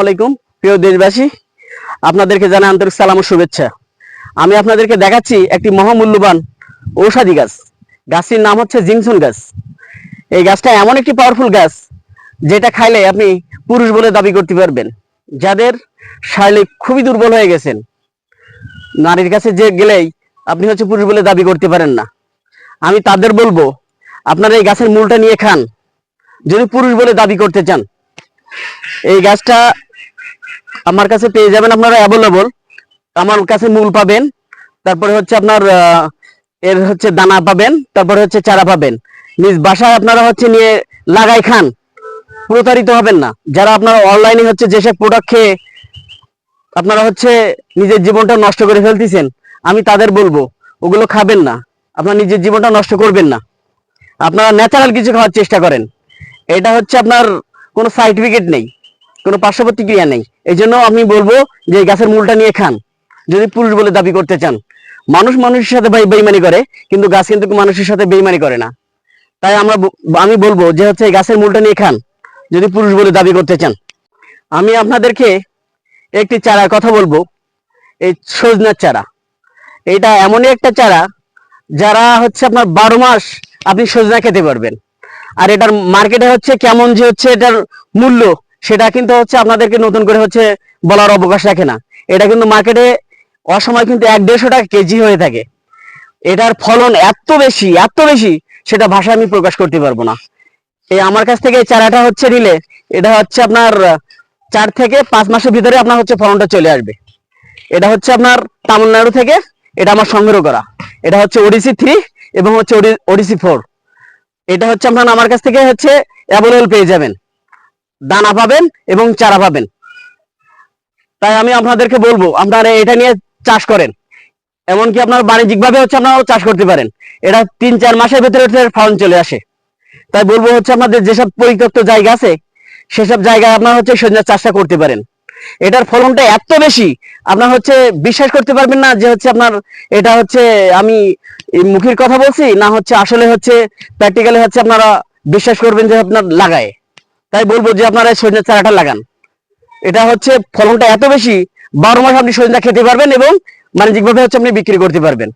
আলাইকুম, প্রিয় দেশবাসী, আপনাদেরকে জানাই আন্তরিক সালাম ও শুভেচ্ছা। আমি আপনাদেরকে দেখাচ্ছি একটি মহামূল্যবান ঔষধি গাছ। গাছটির নাম হচ্ছে জিংসন গাছ। এই গাছটা এমন একটি পাওয়ারফুল গাছ যেটা খাইলে আপনি পুরুষ বলে দাবি করতে পারবেন। যাদের শারীরিক খুবই দুর্বল হয়ে গেছেন, নারীর কাছে যে গেলেই আপনি হচ্ছে পুরুষ বলে দাবি করতে পারেন না। আমি তাদের বলব, আপনারা এই গাছের মূলটা নিয়ে খান। যদি পুরুষ বলে দাবি করতে চান, এই গাছটা আমার কাছে পেয়ে যাবেন আপনারা অ্যাভেলেবল আমার কাছে মূল পাবেন। তারপরে হচ্ছে আপনার এর হচ্ছে দানা পাবেন। তারপরে হচ্ছে চারা পাবেন। নিজ বাসায় আপনারা হচ্ছে নিয়ে লাগাই খান। প্রতারিত হবেন না। যারা আপনারা অনলাইনে হচ্ছে যেসব প্রোডাক্ট খেয়ে আপনারা হচ্ছে নিজের জীবনটা নষ্ট করে ফেলতেছেন, আমি তাদের বলব, ওগুলো খাবেন না। আপনার নিজের জীবনটা নষ্ট করবেন না। আপনারা ন্যাচারাল কিছু খাওয়ার চেষ্টা করেন। এটা হচ্ছে আপনার কোনো সার্টিফিকেট নেই। কোনো পার্শ্ব প্রতিক্রিয়া নেই। এই জন্য আমি বলব যে গাছের মূলটা নিয়ে খান। যদি পুরুষ বলে দাবি করতে চান। মানুষ মানুষের সাথে ভাই বেইমানি করে, কিন্তু গাছ কিন্তু মানুষের সাথে বেইমানি করে না। তাই আমরা আমি বলব যে হচ্ছে গাছের মূলটা নিয়ে খান, যদি পুরুষ বলে দাবি করতে চান। আমি আপনাদেরকে একটি চারার কথা বলব। এই সজনার চারা। এটা এমনই একটা চারা যারা হচ্ছে আপনার বারো মাস আপনি সজনা খেতে পারবেন। আর এটার মার্কেটে হচ্ছে কেমন যে হচ্ছে এটার মূল্য সেটা কিন্তু হচ্ছে আপনাদেরকে নতুন করে হচ্ছে বলার অবকাশ রাখে না। এটা কিন্তু মার্কেটে অসময় কিন্তু এক দেড়শো টাকা কেজি হয়ে থাকে। এটার ফলন এত বেশি এত বেশি, সেটা ভাষায় আমি প্রকাশ করতে পারব না। এই আমার কাছ থেকে চারাটা হচ্ছে নিলে, এটা হচ্ছে আপনার চার থেকে পাঁচ মাসের ভিতরে আপনার হচ্ছে ফলনটা চলে আসবে। এটা হচ্ছে আপনার তামিলনাড়ু থেকে, এটা আমার সংগ্রহ করা। এটা হচ্ছে ওডিসি থ্রি এবং হচ্ছে ওডিসি ফোর। এটা হচ্ছে আপনার আমার কাছ থেকে হচ্ছে অ্যাভেলেবল পেয়ে যাবেন। দানা পাবেন এবং চারা পাবেন। তাই আমি আপনাদেরকে বলব, আপনারা এটা নিয়ে চাষ করেন। এমনকি আপনার বাণিজ্যিক ভাবে হচ্ছে আপনারাও চাষ করতে পারেন। এটা তিন চার মাসের ভেতরে ফলন চলে আসে। তাই বলব হচ্ছে আপনাদের যেসব পরিত্যক্ত জায়গা আছে, সেসব জায়গায় আপনার হচ্ছে সজনা চাষটা করতে পারেন। এটার ফলনটা এত বেশি, আপনার হচ্ছে বিশ্বাস করতে পারবেন না যে হচ্ছে আপনার এটা হচ্ছে আমি মুখের কথা বলছি, না হচ্ছে আসলে হচ্ছে প্র্যাকটিক্যালি হচ্ছে আপনারা বিশ্বাস করবেন যে আপনার লাগায়। তাই বলব যে আপনারা সজনের চারাটা লাগান। এটা হচ্ছে ফলনটা এত বেশি, বারো মাস আপনি সজনা খেতে পারবেন এবং বাণিজ্যিকভাবে হচ্ছে আপনি বিক্রি করতে পারবেন।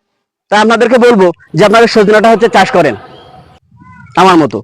তাই আপনাদেরকে বলব যে আপনারা সজনাটা হচ্ছে চাষ করেন, আমার মতো।